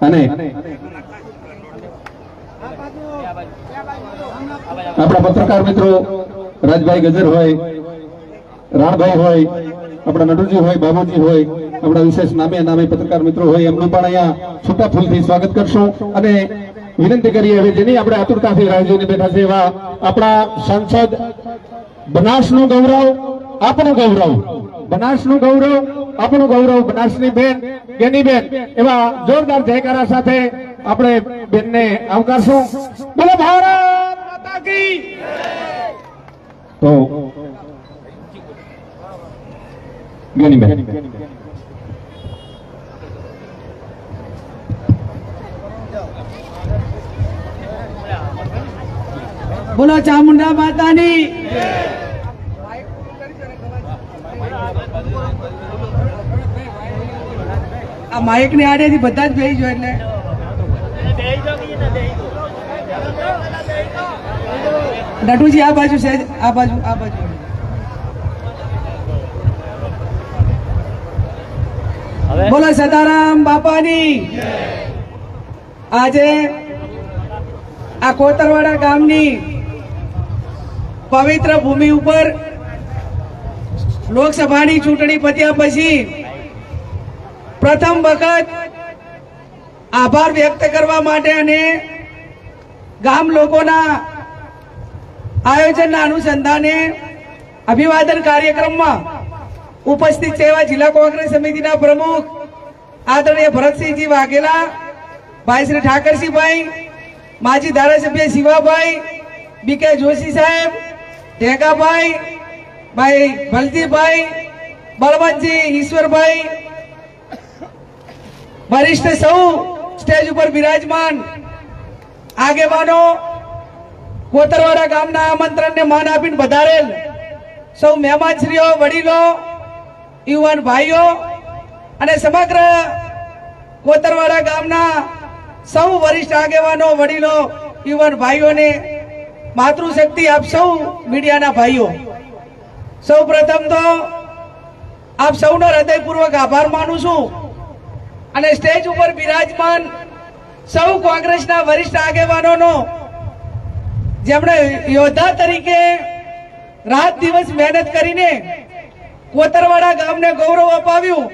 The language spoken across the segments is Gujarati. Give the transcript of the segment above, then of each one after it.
અને આપણા પત્રકાર મિત્રો રાજભાઈ ગજર હોય, રાણભાઈ હોય, આપણા નટુજી હોય, બાબુજી હોય, આપણા વિશેષ નામે નામે પત્રકાર મિત્રો હોય, એમનું પણ અહીંયા છૂટા ફૂલથી સ્વાગત કરશું અને વિનંતી કરીએ હવે જેની આપણે આતુરતાથી રાહ જોઈને બેઠા છે એવા આપણા સાંસદ બનાસનું ગૌરવ આપણું ગૌરવ, બનાસનું ગૌરવ આપણું ગૌરવ બનાસની બેન, ગેની બેન, એવા જોરદાર જયકારા સાથે આપણે બેનને આવકારશું. બોલો ભારત તો બોલો ચામુંડા માતાની આ માઇકની આડેથી બધા જ બેસી જો એટલે. નટુજી આ બાજુ છે આ બાજુ આ બાજુ. બોલો સદારામ બાપાની. આજે આ કોતરવાડા ગામની પવિત્ર ભૂમિ ઉપર લોકસભાની ચૂંટણી પત્યા પછી પ્રથમ વખત આભાર વ્યક્ત કરવા માટે અને ગામ લોકોના આયોજનના અનુસંધાને અભિવાદન કાર્યક્રમમાં ઉપસ્થિત છે એવા જિલ્લા કોંગ્રેસ સમિતિના પ્રમુખ આદરણીય ભરતસિંહજી વાઘેલા, ભાઈ શ્રી ઠાકરસિંહભાઈ, માજી ધારાસભ્ય શિવાભાઈ, બીકે જોશી સાહેબ ઢેગાભાઈ ભાઈ ભલજીભાઈ, બળવંતજી ઈશ્વરભાઈ વરિષ્ઠ સૌ સ્ટેજ ઉપર બિરાજમાન આગેવાનો કોતરવાડા ગામના આમંત્રણને માન આપીને વધારેલ સૌ મહેમાનશ્રીઓ, વડીલો, યુવાન ભાઈઓ અને સમગ્ર કોતરવાડા ગામના સૌ વરિષ્ઠ આગેવાનો, વડીલો, યુવાન ભાઈઓને માતૃશક્તિ આપ સૌ મીડિયાના ભાઈઓ. સૌ પ્રથમ તો આપ સૌનો હૃદયપૂર્વક આભાર માનું છું. અને સ્ટેજ ઉપર બિરાજમાન સૌ કોંગ્રેસના વરિષ્ઠ આગેવાનોનો, જેમણે યોદ્ધા તરીકે રાત દિવસ મહેનત કરીને કોતરવાડા ગામને ગૌરવ અપાવ્યું,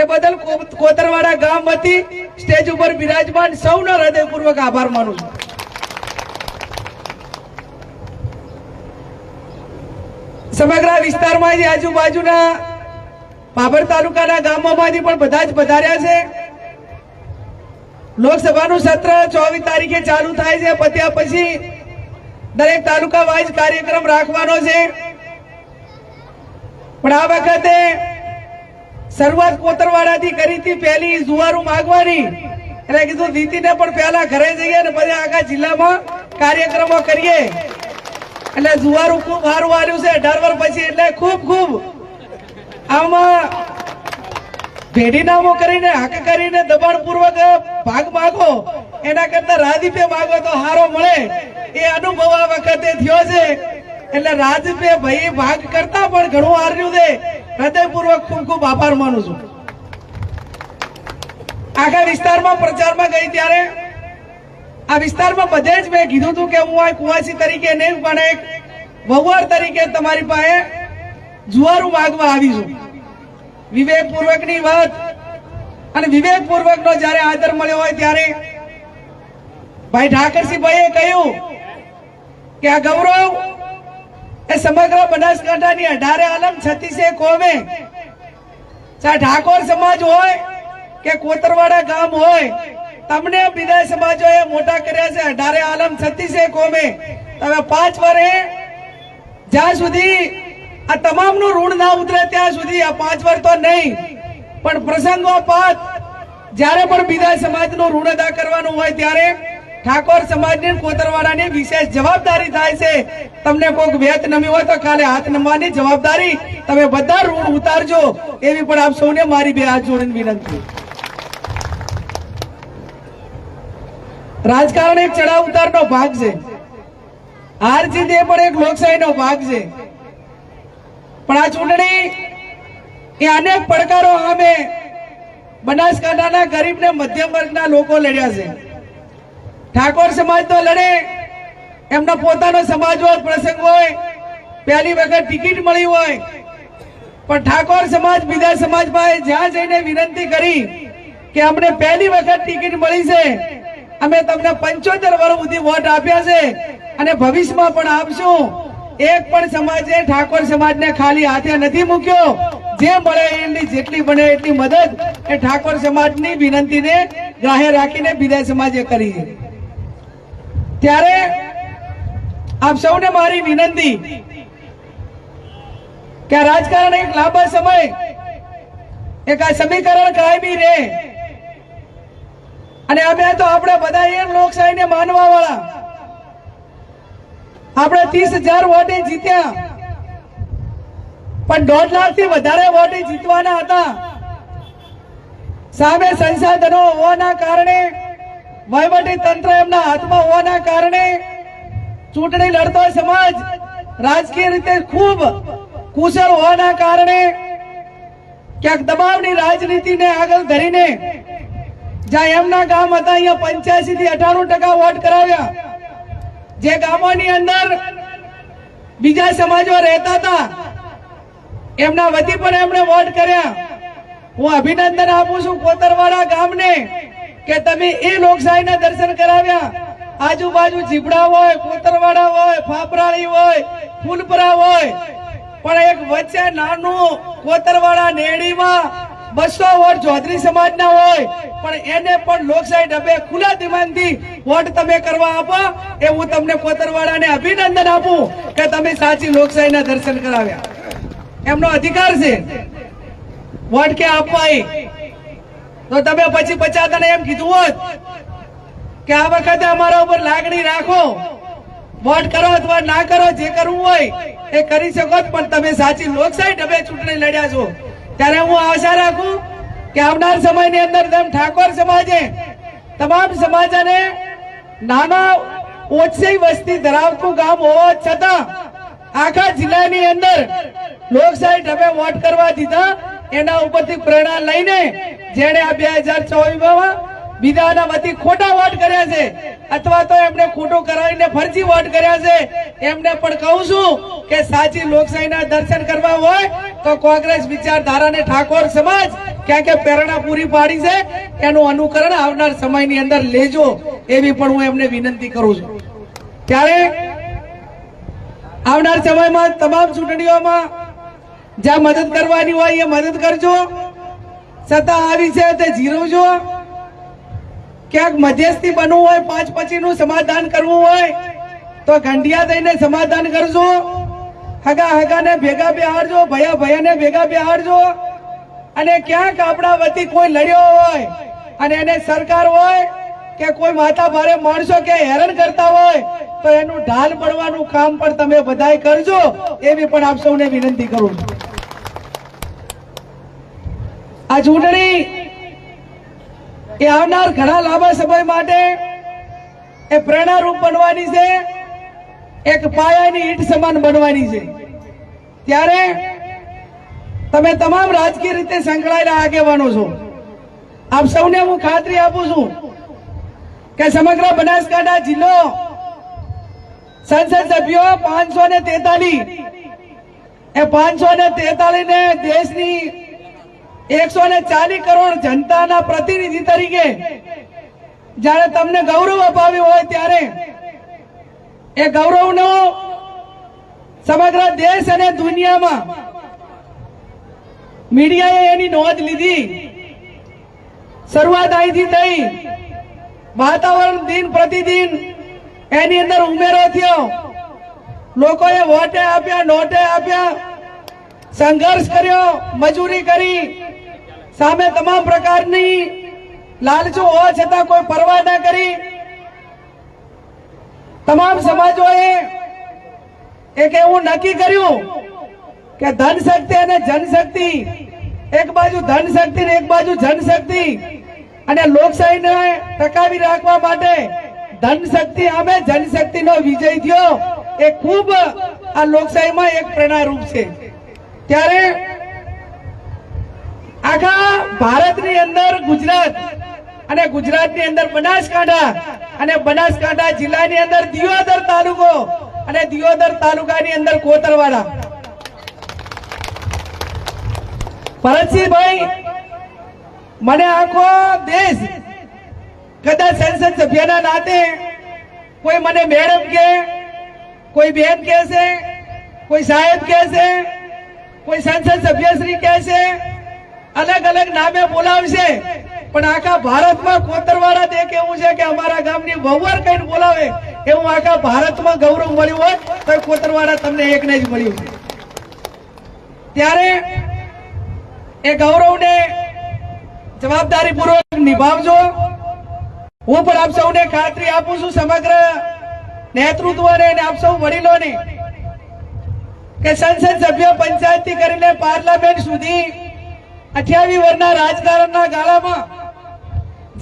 એ બદલ કોતરવાડા ગામ વતી સ્ટેજ ઉપર બિરાજમાન સૌનો હૃદયપૂર્વક આભાર માનું છું. સમગ્ર વિસ્તારમાંથી આજુબાજુના બાબર તાલુકાના ગામોમાંથી પણ બધા જ પધાર્યા છે. લોકસભાનું સત્ર ચોવીસ તારીખે ચાલુ થાય છે, પત્યા પછી દરેક તાલુકા વાઇઝ કાર્યક્રમ રાખવાનો છે. પણ આ વખતે શરૂઆત કોતરવાડાથી કરી હતી, પહેલી જુવારું માગવાની. એટલે કીધું દીદીને પણ પહેલા ઘરે જઈએ ને પછી આખા જિલ્લામાં કાર્યક્રમો કરીએ. એટલે જુવારું ખૂબ સારું આવ્યું છે, અઢાર વર્ષ પછી એટલે ખૂબ ખૂબ. આમાં ભેડીનામો કરીને, હક કરીને દબાણપૂર્વક ભાગ માગો એના કરતા રાજદીપે માગો તો હારો મળે. એ અનુભવ આ વખતે થયો છે. એટલે રાજદીપે ભાઈ ભાગ કરતા પણ ઘણું હાર્યું છે. હૃદયપૂર્વક ખૂબ ખૂબ આભાર માનું છું. આખા વિસ્તારમાં પ્રચારમાં ગઈ ત્યારે આ વિસ્તારમાં બધે જ મેં કીધું હતું કે હું આ કુવાસી તરીકે નહીં, પણ એક વહુવાર તરીકે તમારી પાસે જુવારું માગવા આવી છું. વિવેકપૂર્વકની વાત. અને વિવેકપૂર્વકનો જ્યારે આદર મળ્યો હોય ત્યારે ભાઈ ઠાકરસિંહભાઈએ કહ્યું કે આ ગૌરવ એ સમગ્ર બનાસકાંઠાની અઢારે આલમ છત્તીસે કોમે. ચાહે ઠાકોર સમાજ હોય કે કોતરવાડા ગામ હોય, તમને બીજા સમાજોએ મોટા કર્યા છે અઢારે આલમ છત્તીસે કોમે. તમે પાંચ વર્ષે જ્યાં સુધી આ તમામનું ઋણ ના ઉતરે ત્યાં સુધી આ પાંચ વાર તો નહીં. પણ પ્રસંગોપાત જ્યારે પણ બીજા સમાજનું ઋણ અદા કરવાનું હોય ત્યારે ઠાકોર સમાજની અને કોતરવાડાની વિશેષ જવાબદારી થાય છે. તમને કોઈક વેત નમી હોય તો કાલે હાથ નમવાની જવાબદારી તમે બધા ઋણ ઉતારજો. એવી પણ આપ સૌને મારી બે હાથ જોડીને વિનંતી. રાજકારણ એક ચડાવ ઉતારનો ભાગ છે. હાર એ પણ એક લોકશાહીનો ભાગ છે. પણ આ ચૂંટણી એ અનેક પડકારો સામે બનાસકાંઠાના ગરીબ ને મધ્યમ વર્ગના લોકો લડ્યા છે. ઠાકોર સમાજ તો લડે, એમનો પોતાનો સમાજ હોય, પ્રસંગ હોય, પહેલી વખત ટિકિટ મળી હોય. પણ ઠાકોર સમાજ બીજા સમાજ પાસે જ્યાં જઈને વિનંતી કરી કે અમને પહેલી વખત ટિકિટ મળી છે, અમે તમને પંચોતેર વર્ષ સુધી વોટ આપ્યા છે અને ભવિષ્યમાં પણ આપશું. એક પણ સમાજે ઠાકોર સમાજને ખાલી હાથે નથી મૂક્યો. જે મળે એની જેટલી બને એટલી મદદ એ ઠાકોર સમાજની વિનંતીને ગ્રાહ્ય રાખીને બીજા સમાજે કરી ત્યારે આપ સૌને મારી વિનંતી કે રાજકારણ એક લાંબા સમય એક આ સમીકરણ કાયમી રહે. અને અમે તો આપણે બધા એ લોકશાહીને માનવા વાળા. આપણે ત્રીસ હજાર વોટે જીત્યા. પણ દોઢ લાખથી વધારે વોટે જીતવાના હતા. સામે સંસાધનો હોવાના કારણે, વહીવટી તંત્ર એમના હાથમાં હોવાના કારણે, ચૂંટણી લડતો સમાજ રાજકીય રીતે ખૂબ કુશળ હોવાના કારણે, ક્યાંક દબાવની રાજનીતિને આગળ ધરીને, જ્યાં એમના ગામ હતા, અહીંયા પંચ્યાસી થી અઠાણું ટકા વોટ કરાવ્યા. જે ગામોની અંદર બીજા સમાજો રહેતા હતા, એમના વતી પણ એમણે વોટ કર્યા. હું અભિનંદન આપું છું કોતરવાડા ગામને કે તમે એ લોકશાહીના દર્શન કરાવ્યા. આજુબાજુ જીબડા હોય, કોતરવાડા હોય, ફાફરાળી હોય, ફૂલપરા હોય. પણ એક વચ્ચે નાનું કોતરવાડા નેડીમાં બસો વોટ ચૌધરી સમાજના હોય, પણ એને પણ લોકશાહી ડબે ખુલ્લા દિમાગથી વોટ તમે કરવા આપો, એ હું તમને કોતરવાડાને અભિનંદન આપું કે તમે સાચી લોકશાહીના દર્શન કરાવ્યા. એમનો અધિકાર છે. વોટ કે આપવા એ તો તમે પછી પચાતને એમ કીધું હોત કે આ વખતે અમારા ઉપર લાગણી રાખો. વોટ કરો અથવા ના કરો, જે કરવું હોય એ કરી શકો પણ તમે સાચી લોકશાહી ડબે ચૂંટણી લડ્યા છો. ત્યારે હું આશા રાખું કે આવનાર સમયની અંદર તેમ ઠાકોર સમાજે તમામ સમાજને નાના ઓછી વસ્તી ધરાવતું ગામ હોવા છતાં આખા જિલ્લાની અંદર લોકશાહી ઢબે વોટ કરવા દીધા. એના ઉપરથી પ્રેરણા લઈને જેણે આ બે હજાર ચોવીસમાં બીજાના વતી ખોટા વોટ કર્યા છે. અથવા તો એમને ખોટું કરાવીને ફરજી વોટ કર્યા છે. એમને પણ કહું છું કે સાચી લોકશાહીના દર્શન કરવા હોય તો કોંગ્રેસ વિચારધારાને ઠાકોર સમાજ ક્યાં કે પ્રેરણા પૂરી પાડી છે, એનું અનુકરણ આવનાર સમયની અંદર લેજો એવી પણ હું એમને વિનંતી કરું છું. ત્યારે આવનાર સમયમાં તમામ ચૂંટણીઓમાં જ્યાં મદદ કરવાની હોય એ મદદ કરજો. સત્તા આવી છે તે જીરવજો. ક્યાંક મધ્યસ્થી બનવું હોય, પાંચ પછીનું સમાધાન કરવું હોય, તો ગંઢિયા થઈને સમાધાન કરજો. હગા હગાને ભેગા બેહાડજો, ભયા ભયાને ભેગા બેહાડજો. અને ક્યાંક આપણા વતી કોઈ લડ્યો હોય અને એને સરકાર હોય કે કોઈ માથા ભારે માણસો કે હેરાન કરતા હોય, તો એનું ઢાલ પડવાનું કામ પણ તમે બધાય કરજો. એવી પણ આપ સૌને વિનંતી કરું છું. આ ચૂંટણી એ આવનાર ઘણા લાંબા સમય માટે એ પ્રેરણારૂપ બનવાની છે, એક પાયાની ઈટ સમાન બનવાની છે. ત્યારે તમે તમામ રાજકીય રીતે સંકળાયેલા આગેવાનો છો. આપ સૌને હું ખાતરી આપું છું કે સમગ્ર બનાસકાંઠા જિલ્લો સંસદ સભ્યો પાંચસો ને તેતાલીસ એ પાંચસો ને તેતાલીસ ને દેશની એકસો ને ચાલીસ કરોડ જનતાના પ્રતિનિધિ તરીકે જ્યારે તમને ગૌરવ અપાવ્યું હોય ત્યારે એ ગૌરવનો સમગ્ર દેશ અને દુનિયામાં મીડિયાએ એની નોંધ લીધી. શરૂઆત અહીંથી થઈ. વાતાવરણ દિન પ્રતિદિન એની અંદર ઉમેરો થયો. લોકોએ વોટે આપ્યા, નોટે આપ્યા, સંઘર્ષ કર્યો, મજૂરી કરી. સામે તમામ પ્રકારની લાલચો હોવા છતાં કોઈ પરવા ના કરી. તમામ સમાજોએ એક એવું નક્કી કર્યું કે ધન શક્તિ અને જનશક્તિ એક બાજુ ધન શક્તિ ને એક બાજુ જનશક્તિ અને લોકશાહીને ટકાવી રાખવા માટે ધન શક્તિ અમે જનશક્તિનો વિજય થયો એ ખૂબ આ લોકશાહીમાં એક પ્રેરણારૂપ છે. ત્યારે આખા ભારતની અંદર ગુજરાત અને ગુજરાતની અંદર બનાસકાંઠા અને બનાસકાંઠા જિલ્લાની અંદર દિયોદર તાલુકો અને દિયોદર તાલુકાની અંદર કોતરવાડા. ભરતસિંહભાઈ, મને આખો દેશ કદાચ સંસદ સભ્યના નાતે કોઈ મને મેડમ કે, કોઈ બેન કહે કોઈ સાહેબ કહે છે કોઈ સંસદ સભ્યશ્રી કહે છે અલગ અલગ નામે બોલાવશે. પણ આખા ભારતમાં કોતરવાળા દે કેવું છે કે અમારા ગામની વહુવાર કઈ બોલાવે. એવું આખા ભારતમાં ગૌરવ મળ્યું હોય તો કોતરવાળા તમને એકને જ મળ્યું. ત્યારે એ ગૌરવને જવાબદારીપૂર્વક નિભાવજો. હું પણ આપ સૌને ખાતરી આપું છું સમગ્ર નેતૃત્વને અને આપ સૌ વડીલોને કે સંસદ સભ્ય પંચાયતથી કરીને પાર્લામેન્ટ સુધી અઠ્યાવીસ વર્ષના રાજકારણના ગાળામાં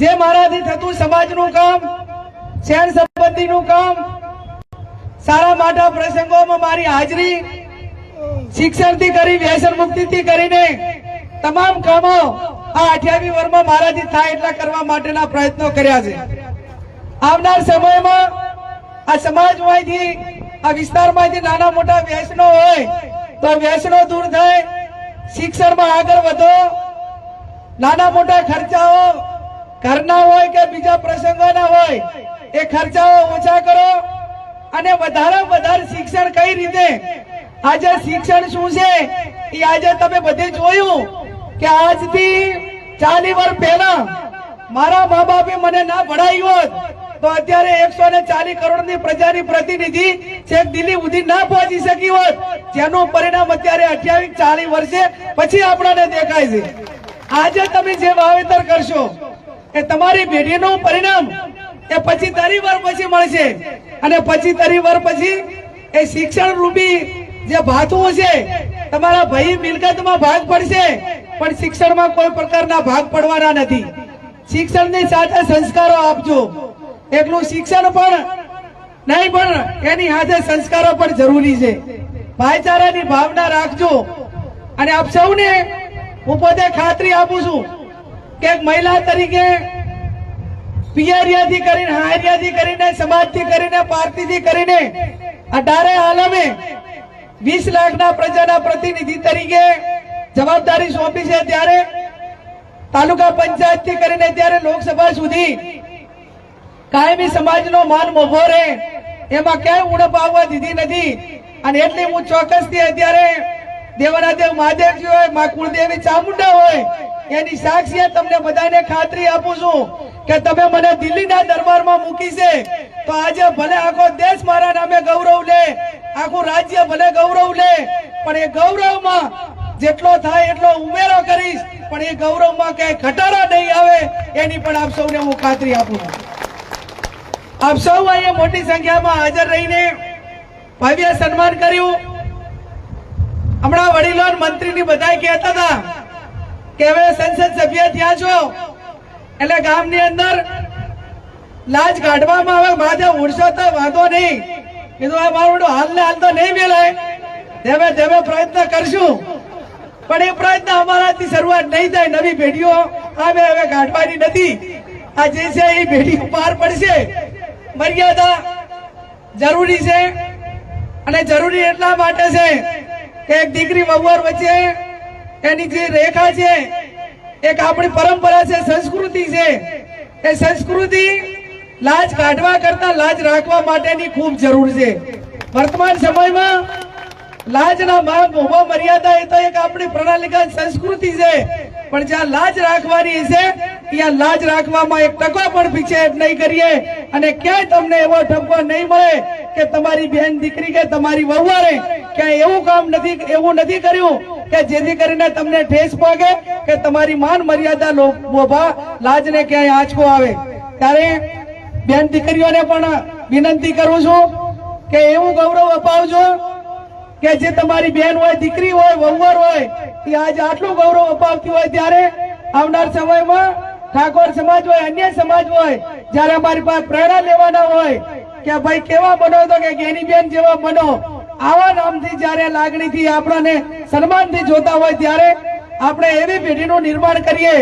જે મારાથી થતું સમાજનું કામ શહેર સંપત્તિનું કામ, સારા માટા પ્રસંગોમાં મારી હાજરી, શિક્ષણથી કરી, વ્યસન મુક્તિથી કરીને તમામ કામો આ અઠ્યાવી વર્ષમાં મારાથી થાય એટલા કરવા માટેના પ્રયત્નો કર્યા છે. આવનાર સમયમાં આ સમાજમાંથી, આ વિસ્તારમાંથી નાના મોટા વ્યસનો હોય, તો વ્યસનો દૂર થાય શિક્ષણમાં આગળ વધો. નાના મોટા ખર્ચાઓ ઘરના હોય કે બીજા પ્રસંગોના હોય, એ ખર્ચાઓ ઓછા કરો અને વધારે વધારે શિક્ષણ કઈ રીતે? આજે શિક્ષણ શું છે? એ આજે તમે બધે જોયું કે આજથી ચાલી વર્ષ પહેલા મારા મા બાપે મને ના ભણાવ્યું હોત. તો અત્યારે એકસો ને ચાલીસ કરોડની પ્રજાની પ્રતિનિધિ છેક દિલ્હી સુધી ના પહોંચી શકી હોત. જેનું પરિણામ અત્યારે અઠ્યાવીસ, ચાલીસ વર્ષે પછી આપણને દેખાય છે. આજે તમે જે વાવેતર કરશો, એ તમારી પેઢીનું પરિણામ એ પછી તરી વાર પછી મળશે. અને પછી તરી વાર પછી એ શિક્ષણ રૂપી જે ભાથું છે તમારા ભાઈ મિલકતમાં ભાગ પડશે, પણ શિક્ષણમાં કોઈ પ્રકારના ભાગ પડવાના નથી. શિક્ષણની સાથે સંસ્કારો આપજો. એકલું શિક્ષણ પણ નહીં, પણ એની સાથે સંસ્કારો પણ જરૂરી છે. ભાઈચારાની ભાવના રાખજો. અને આપ સૌને હું પોતે ખાતરી આપું છું કે એક મહિલા તરીકે પિયરિયાથી કરીને હારિયાથી કરીને, સમાજથી કરીને પાર્ટીથી કરીને અઢારે આલમે વીસ લાખના પ્રજાના પ્રતિનિધિ તરીકે જવાબદારી સોંપી છે. ત્યારે તાલુકા પંચાયતથી કરીને ત્યારે લોકસભા સુધી કાયમી સમાજનો માન મોભો રહે. એમાં ક્યાંય ઉણપ આવવા દીધી નથી. અને એટલે હું ચોક્કસથી અત્યારે દેવના દેવ મહાદેવજી હોય, મા કુળદેવી ચામુંડા હોય, એની સાક્ષીએ તમને બધાને ખાતરી આપું છું કે તમે મને દિલ્હીના દરબારમાં મૂકી છે, તો આજે ભલે આખો દેશ મારા નામે ગૌરવ લે, આખું રાજ્ય ભલે ગૌરવ લે, પણ એ ગૌરવમાં જેટલો થાય એટલો ઉમેરો કરીશ, પણ એ ગૌરવમાં ક્યાંય ઘટાડો નહીં આવે, એની પણ આપ સૌને હું ખાતરી આપું છું. આપ સૌ અહીંયા મોટી સંખ્યામાં હાજર રહીને ભવ્ય સન્માન કર્યું. હમણાં વડીલો મંત્રીની બધા કહેતા હતા કે હવે સંસદ સભ્ય થયા છો. એટલે ગામની અંદર લાજ કાઢવામાં આવે, માથે ઉડશો તો વાંધો નહીં. કીધું, આ મારું હાલ ને હાલ તો નહીં મેલાય. ધીમે ધીમે પ્રયત્ન કરશું. પણ એ પ્રયત્ન અમારાથી શરૂઆત નહીં થાય. નવી પેઢીઓ મેં હવે કાઢવાની નથી. આ જે છે એ પેઢી પાર પડશે. મર્યાદા જરૂરી છે અને જરૂરી એટલા માટે છે કે એક દીકરી વહુવર વચ્ચે એની જે રેખા છે, એક આપણી પરંપરા છે, સંસ્કૃતિ છે, એ સંસ્કૃતિ લાજ કાઢવા કરતા લાજ રાખવા માટેની ખૂબ જરૂર છે. વર્તમાન સમયમાં લાજના માં મોભો મર્યાદા એ તો એક આપણી પ્રણાલિકા સંસ્કૃતિ છે, પણ જ્યાં લાજ રાખવાની છે, ત્યાં લાજ રાખવામાં એક ટકો પણ પીછે નહીં કરીએ. અને ક્યાંય તમને એવો ઠપકો નહીં મળે કે તમારી બહેન દીકરી કે તમારી વહુવારે ક્યાંય એવું કામ નથી, એવું નથી કર્યું કે જેથી કરીને તમને ઠેસ પગે કે તમારી માન મર્યાદા લોભા લાજને ક્યાંય આંચકો આવે. ત્યારે બેન દીકરીઓને પણ વિનંતી કરું છું કે એવું ગૌરવ અપાવજો કે જે તમારી બેન હોય, દીકરી હોય, વહુવર હોય, એ આજે આટલું ગૌરવ અપાવતી હોય ત્યારે આવનાર સમયમાં ઠાકોર સમાજ હોય, અન્ય સમાજ હોય, જ્યારે અમારી પાસે પ્રેરણા લેવાના હોય, કે ભાઈ કેવા બનો તો કે ગેની બેન જેવા બનો, આવા નામથી જ્યારે લાગણીથી આપણને સન્માનથી જોતા હોય, ત્યારે આપણે એવી પેઢીનું નિર્માણ કરીએ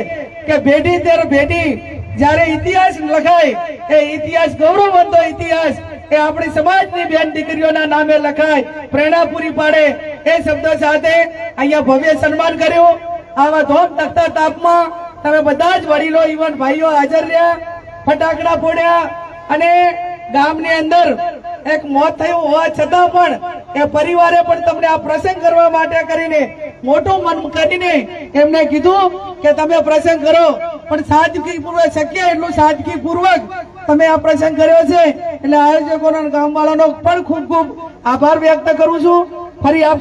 કે ભેટી ત્યારે ભેટી, જ્યારે ઇતિહાસ લખાય, એ ઇતિહાસ ગૌરવવંતો ઇતિહાસ, એ આપણી સમાજની બેન દીકરીઓના નામે લખાય, પ્રેરણા પૂરી પાડે, એ શબ્દ સાથે અહીંયા ભવ્ય સન્માન કર્યું. આવા ધોમ તખતા તાપમાં તમે બધા જ વડીલો, ઈવન ભાઈઓ હાજર રહ્યા, ફટાકડા ફોડ્યા અને ગામની અંદર એક મોત થયું હોવા છતાં પણ એ પરિવારે પણ તમને આ પ્રસંગ કરવા માટે કરીને, મોટું મન કરીને એમને કીધું કે તમે પ્રસંગ કરો. પણ સાદગી પૂર્વક શક્ય એટલું સાદગી પૂર્વક તમે આ પ્રસંગ કર્યો છે. એટલે આયોજકોનો ગામવાળાનો પણ ખૂબ ખૂબ આભાર વ્યક્ત કરું છું. ફરી આપ